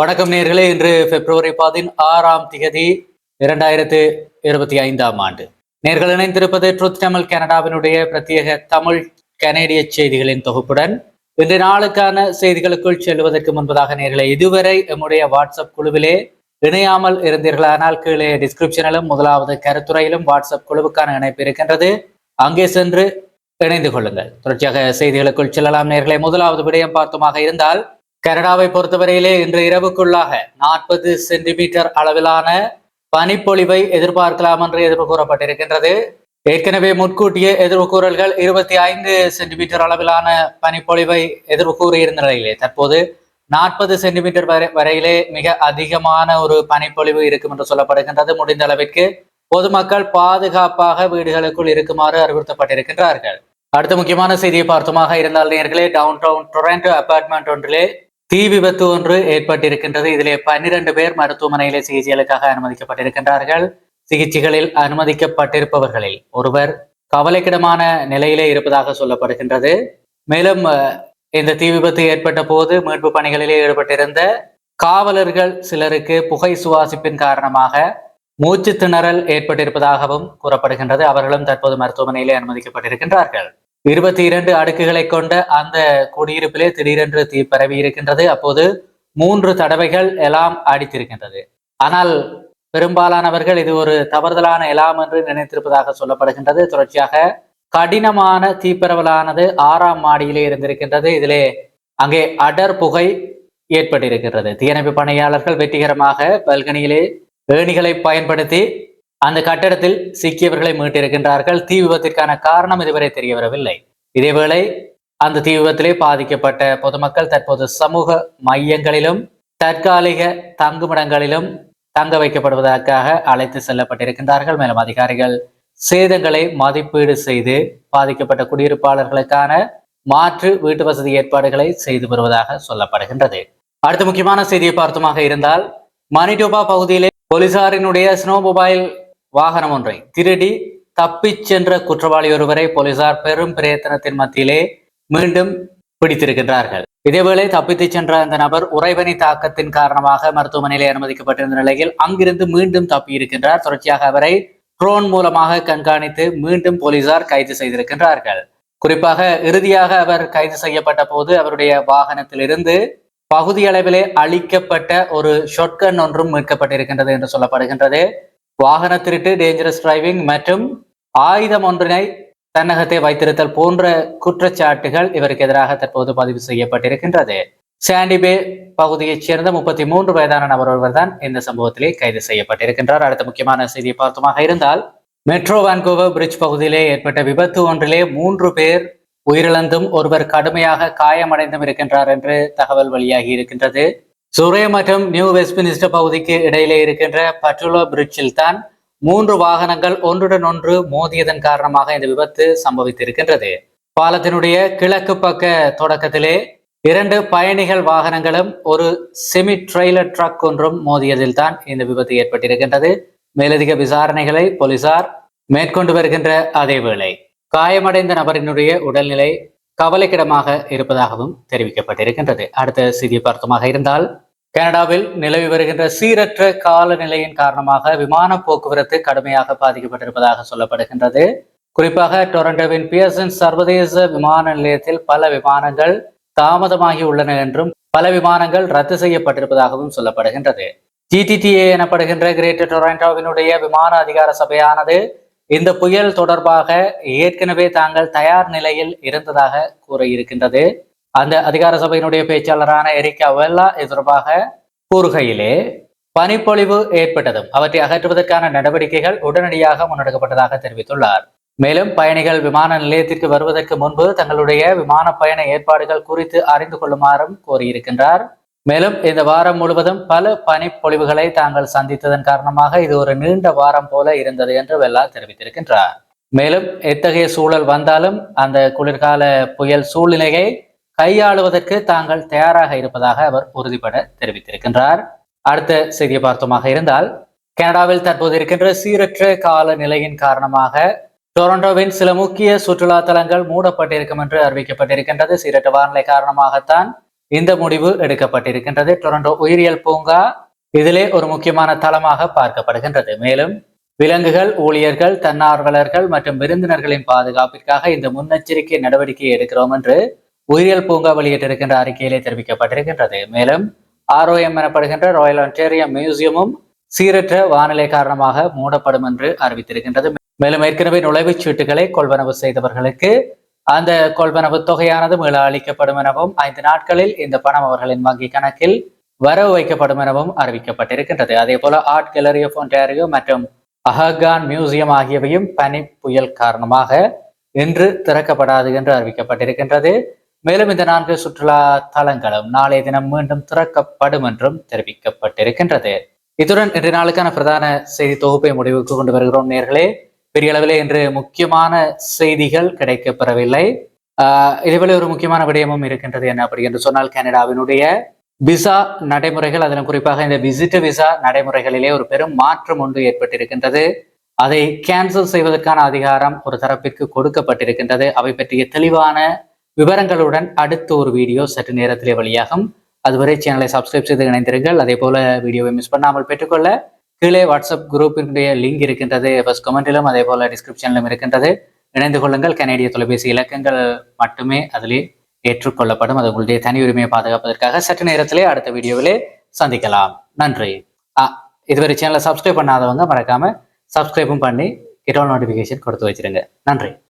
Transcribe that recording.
வணக்கம் நேர்களே. இன்று பிப்ரவரி பதினாறாம் திகதி இரண்டாயிரத்து இருபத்தி ஐந்தாம் ஆண்டு. நேர்கள் இணைந்திருப்பது ட்ரூத் தமிழ் கனடாவினுடைய பிரத்யேக தமிழ் கனேடிய செய்திகளின் தொகுப்புடன். இன்று நாளுக்கான செய்திகளுக்குள் செல்வதற்கு முன்பதாக நேர்களை இதுவரை எம்முடைய வாட்ஸ்அப் குழுவிலே இணையாமல் இருந்தீர்களானால் கீழே டிஸ்கிரிப்ஷனிலும் முதலாவது கருத்துறையிலும் வாட்ஸ்அப் குழுவுக்கான இணைப்பு இருக்கின்றது. அங்கே சென்று இணைந்து கொள்ளுங்கள். தொடர்ச்சியாக செய்திகளுக்குள் செல்லலாம் நேர்களை. முதலாவது விடயம் பார்த்துமாக இருந்தால் கனடாவை பொறுத்தவரையிலே இன்று இரவுக்குள்ளாக நாற்பது சென்டிமீட்டர் அளவிலான பனிப்பொழிவை எதிர்பார்க்கலாம் என்று எதிர்ப்பு கூறப்பட்டிருக்கின்றது. ஏற்கனவே முன்கூட்டிய எதிர்ப்பு கூறல்கள் இருபத்தி ஐந்து சென்டிமீட்டர் அளவிலான பனிப்பொழிவை எதிர்ப்பு கூறியிருந்த நிலையிலே தற்போது நாற்பது சென்டிமீட்டர் வரை வரையிலே மிக அதிகமான ஒரு பனிப்பொழிவு இருக்கும் என்று சொல்லப்படுகின்றது. முடிந்த அளவிற்கு பொதுமக்கள் பாதுகாப்பாக வீடுகளுக்குள் இருக்குமாறு அறிவுறுத்தப்பட்டிருக்கின்றார்கள். அடுத்த முக்கியமான செய்தியை பார்த்துமாக இருந்தால் நேர்களே டவுன் டவுன் டொரண்டோ அபார்ட்மெண்ட் ஒன்றிலே தீ விபத்து ஒன்று ஏற்பட்டிருக்கின்றது. இதிலே பன்னிரண்டு பேர் மருத்துவமனையிலே சிகிச்சைகளுக்காக அனுமதிக்கப்பட்டிருக்கின்றார்கள். சிகிச்சைகளில் அனுமதிக்கப்பட்டிருப்பவர்களில் ஒருவர் கவலைக்கிடமான நிலையிலே இருப்பதாக சொல்லப்படுகின்றது. மேலும் இந்த தீ விபத்து ஏற்பட்ட போது மீட்பு பணிகளிலே ஈடுபட்டிருந்த காவலர்கள் சிலருக்கு புகை சுவாசிப்பின் காரணமாக மூச்சு திணறல் ஏற்பட்டிருப்பதாகவும் கூறப்படுகின்றது. அவர்களும் தற்போது மருத்துவமனையிலே அனுமதிக்கப்பட்டிருக்கின்றார்கள். இருபத்தி இரண்டு அடுக்குகளை கொண்ட அந்த குடியிருப்பிலே திடீரென்று தீ பரவி இருக்கின்றது. அப்போது மூன்று தடவைகள் எலாம் அடித்திருக்கின்றது. ஆனால் பெரும்பாலானவர்கள் இது ஒரு தவறுதலான எலாம் என்று நினைத்திருப்பதாக சொல்லப்படுகின்றது. தொடர்ச்சியாக கடினமான தீப்பரவலானது ஆறாம் மாடியிலே இருந்திருக்கின்றது. இதிலே அங்கே அடர் புகை ஏற்பட்டிருக்கின்றது. தீயணைப்பு பணியாளர்கள் வெற்றிகரமாக பல்கனியிலே ஏணிகளை பயன்படுத்தி அந்த கட்டடத்தில் சிக்கியவர்களை மீட்டிருக்கின்றார்கள். தீ விபத்திற்கான காரணம் இதுவரை தெரிய வரவில்லை இதேவேளை அந்த தீ விபத்திலே பாதிக்கப்பட்ட பொதுமக்கள் தற்போது சமூக மையங்களிலும் தற்காலிக தங்குமிடங்களிலும் தங்க வைக்கப்படுவதற்காக அழைத்து செல்லப்பட்டிருக்கின்றார்கள். மேலும் அதிகாரிகள் சேதங்களை மதிப்பீடு செய்து பாதிக்கப்பட்ட குடியிருப்பாளர்களுக்கான மாற்று வீட்டு வசதி ஏற்பாடுகளை செய்து வருவதாக சொல்லப்படுகின்றது. அடுத்த முக்கியமான செய்தியை பார்த்துமாக இருந்தால் மணிடோபா பகுதியிலே போலீசாரினுடைய ஸ்னோ மொபைல் வாகனம் ஒன்றை. திருடி தப்பிச் சென்ற குற்றவாளி ஒருவரை போலீசார் பெரும் பிரயத்தனத்தின் மத்தியிலே மீண்டும் பிடித்திருக்கின்றார்கள். இதேவேளை தப்பித்துச் சென்ற அந்த நபர் உறைபனி தாக்கத்தின் காரணமாக மருத்துவமனையிலே அனுமதிக்கப்பட்டிருந்த நிலையில் அங்கிருந்து மீண்டும் தப்பியிருக்கின்றார். தொடர்ச்சியாக அவரை ட்ரோன் மூலமாக கண்காணித்து மீண்டும் போலீசார் கைது செய்திருக்கின்றார்கள். குறிப்பாக இறுதியாக அவர் கைது செய்யப்பட்ட போது அவருடைய வாகனத்திலிருந்து பகுதி அளவிலே அளிக்கப்பட்ட ஒரு ஷொட்கன் ஒன்றும் மீட்கப்பட்டிருக்கின்றது என்று சொல்லப்படுகின்றது. வாகன திருட்டு டேஞ்சரஸ் டிரைவிங் மற்றும் ஆயுதம் ஒன்றினை தன்னகத்தை வைத்திருத்தல் போன்ற குற்றச்சாட்டுகள் இவருக்கு எதிராக தற்போது பதிவு செய்யப்பட்டிருக்கின்றது. சாண்டிபே பகுதியைச் சேர்ந்த முப்பத்தி மூன்று வயதான நபர் ஒருவர் தான் இந்த சம்பவத்திலே கைது செய்யப்பட்டிருக்கின்றார். அடுத்த முக்கியமான செய்தியை பார்த்தமாக இருந்தால் மெட்ரோ வான்கோவர் பிரிட்ஜ் பகுதியிலே ஏற்பட்ட விபத்து ஒன்றிலே மூன்று பேர் உயிரிழந்தும் ஒருவர் கடுமையாக காயமடைந்தும் இருக்கின்றார் என்று தகவல் வெளியாகி இருக்கின்றது. சுரே மற்றும் நியூ வெஸ்ட்மினிஸ்டர் பகுதிக்கு இடையிலே இருக்கின்ற பட்ரோலோ பிரிட்ஜில் தான் மூன்று வாகனங்கள் ஒன்றுடன் ஒன்று மோதியதன் காரணமாக இந்த விபத்து சம்பவித்திருக்கின்றது. பாலத்தினுடைய கிழக்கு பக்க தொடக்கத்திலே இரண்டு பயணிகள் வாகனங்களும் ஒரு செமி ட்ரெய்லர் ட்ரக் ஒன்றும் மோதியதில் தான் இந்த விபத்து ஏற்பட்டிருக்கின்றது. மேலதிக விசாரணைகளை போலீசார் மேற்கொண்டு வருகின்ற அதே வேளை. காயமடைந்த நபரினுடைய உடல்நிலை கவலைக்கிடமாக இருப்பதாகவும் தெரிவிக்கப்பட்டிருக்கின்றது. அடுத்த செய்தி பார்த்தமாக இருந்தால் கனடாவில் நிலவி வருகின்ற சீரற்ற காலநிலையின் காரணமாக விமான போக்குவரத்து கடுமையாக பாதிக்கப்பட்டிருப்பதாக சொல்லப்படுகின்றது. குறிப்பாக டொரண்டோவின் பியர்சன் சர்வதேச விமான நிலையத்தில் பல விமானங்கள் தாமதமாகி உள்ளன என்றும் பல விமானங்கள் ரத்து செய்யப்பட்டிருப்பதாகவும் சொல்லப்படுகின்றது. ஜிடிடிஏ எனப்படுகின்ற கிரேட்டர் டொரண்டோவினுடைய விமான அதிகார சபையானது இந்த புயல் தொடர்பாக ஏற்கனவே தாங்கள் தயார் நிலையில் இருந்ததாக கூற இருக்கின்றது அந்த அதிகார சபையினுடைய பேச்சாளரான எரிக்கா வெல்லா இது தொடர்பாக கூறுகையிலே பனிப்பொழிவு ஏற்பட்டதும் அவற்றை அகற்றுவதற்கான நடவடிக்கைகள் உடனடியாக முன்னெடுக்கப்பட்டதாக தெரிவித்துள்ளார். மேலும் பயணிகள் விமான நிலையத்திற்கு வருவதற்கு முன்பு தங்களுடைய விமான பயண ஏற்பாடுகள் குறித்து அறிந்து கொள்ளுமாறும் கோரியிருக்கின்றார். மேலும் இந்த வாரம் முழுவதும் பல பனிப்பொழிவுகளை தாங்கள் சந்தித்ததன் காரணமாக இது ஒரு நீண்ட வாரம் போல இருந்தது என்று வெல்லா தெரிவித்திருக்கின்றார். மேலும் எத்தகைய சூழல் வந்தாலும் அந்த குளிர்கால புயல் சூழ்நிலையை கையாளுவதற்கு தாங்கள் தயாராக இருப்பதாக அவர் உறுதிபட தெரிவித்திருக்கின்றார். அடுத்த செய்தியை பார்த்தோமாக இருந்தால் கனடாவில் தற்போது இருக்கின்ற சீரற்ற காலநிலையின் காரணமாக டொரண்டோவின் சில முக்கிய சுற்றுலா தலங்கள் மூடப்பட்டிருக்கும் என்று அறிவிக்கப்பட்டிருக்கின்றது. சீரற்ற வானிலை காரணமாகத்தான் இந்த முடிவு எடுக்கப்பட்டிருக்கின்றது. டொரண்டோ உயிரியல் பூங்கா இதிலே ஒரு முக்கியமான தளமாக பார்க்கப்படுகின்றது. மேலும் விலங்குகள் ஊழியர்கள் தன்னார்வலர்கள் மற்றும் விருந்தினர்களின் பாதுகாப்பிற்காக இந்த முன்னெச்சரிக்கை நடவடிக்கை எடுக்கிறோம் என்று உயிரியல் பூங்கா வெளியிட்டிருக்கின்ற அறிக்கையிலே தெரிவிக்கப்பட்டிருக்கின்றது. மேலும் ஆர்ஓஎம் எனப்படுகின்ற ராயல் ஒன்டேரியா மியூசியமும் சீரற்ற வானிலை காரணமாக மூடப்படும் என்று அறிவித்திருக்கின்றது. மேலும் ஏற்கனவே நுழைவுச் சீட்டுகளை கொள்வனவு செய்தவர்களுக்கு அந்த கொள்வனவு தொகையானது மீள அளிக்கப்படும் எனவும் ஐந்து நாட்களில் இந்த பணம் அவர்களின் வங்கி கணக்கில் வரவு வைக்கப்படும் எனவும் அறிவிக்கப்பட்டிருக்கின்றது. அதே போல ஆர்ட் கேலரி ஆஃப் ஒன்டாரியோ மற்றும் அஹகான் மியூசியம் ஆகியவையும் பனி புயல் காரணமாக இன்று திறக்கப்படாது என்று அறிவிக்கப்பட்டிருக்கின்றது. மேலும் இந்த நான்கு சுற்றுலா தலங்களும் நாளைய தினம் மீண்டும் திறக்கப்படும் என்றும் தெரிவிக்கப்பட்டிருக்கின்றது. இத்துடன் இன்றைய நாளுக்கான பிரதான செய்தி தொகுப்பை முடிவுக்கு கொண்டு வருகிறோம் நேர்களே. பெரிய அளவிலே இன்று முக்கியமான செய்திகள் கிடைக்கப்பெறவில்லை. ஆஹ் இதேபோல ஒரு முக்கியமான விடயமும் இருக்கின்றது என்ன அப்படி என்று சொன்னால் கனடாவினுடைய விசா நடைமுறைகள் அதிலும் குறிப்பாக இந்த விசிட் விசா நடைமுறைகளிலே ஒரு பெரும் மாற்றம் ஒன்று ஏற்பட்டிருக்கின்றது. அதை கேன்சல் செய்வதற்கான அதிகாரம் ஒரு தரப்பிற்கு கொடுக்கப்பட்டிருக்கின்றது. அவை பற்றிய தெளிவான விவரங்களுடன் அடுத்த ஒரு வீடியோ சற்று நேரத்திலே வழியாகும். அதுவரை சேனலை சப்ஸ்கிரைப் செய்து இணைந்திருங்கள். அதே போல வீடியோவை மிஸ் பண்ணாமல் பெற்றுக்கொள்ள கீழே வாட்ஸ்அப் குரூப்பினுடைய லிங்க் இருக்கின்றது. ஃபர்ஸ்ட் கமெண்டிலும் அதே போல டிஸ்கிரிப்ஷனிலும் இருக்கின்றது. இணைந்து கொள்ளுங்கள். கனேடிய தொலைபேசி இலக்கங்கள் மட்டுமே அதிலே ஏற்றுக்கொள்ளப்படும். அது உங்களுடைய தனி உரிமையை பாதுகாப்பதற்காக சற்று நேரத்திலே அடுத்த வீடியோவிலே சந்திக்கலாம். நன்றி. இதுவரை சேனலை சப்ஸ்கிரைப் பண்ணாதவங்க மறக்காம சப்ஸ்கிரைபும் பண்ணி கிட்டோல் நோட்டிஃபிகேஷன் கொடுத்து வச்சிருங்க. நன்றி.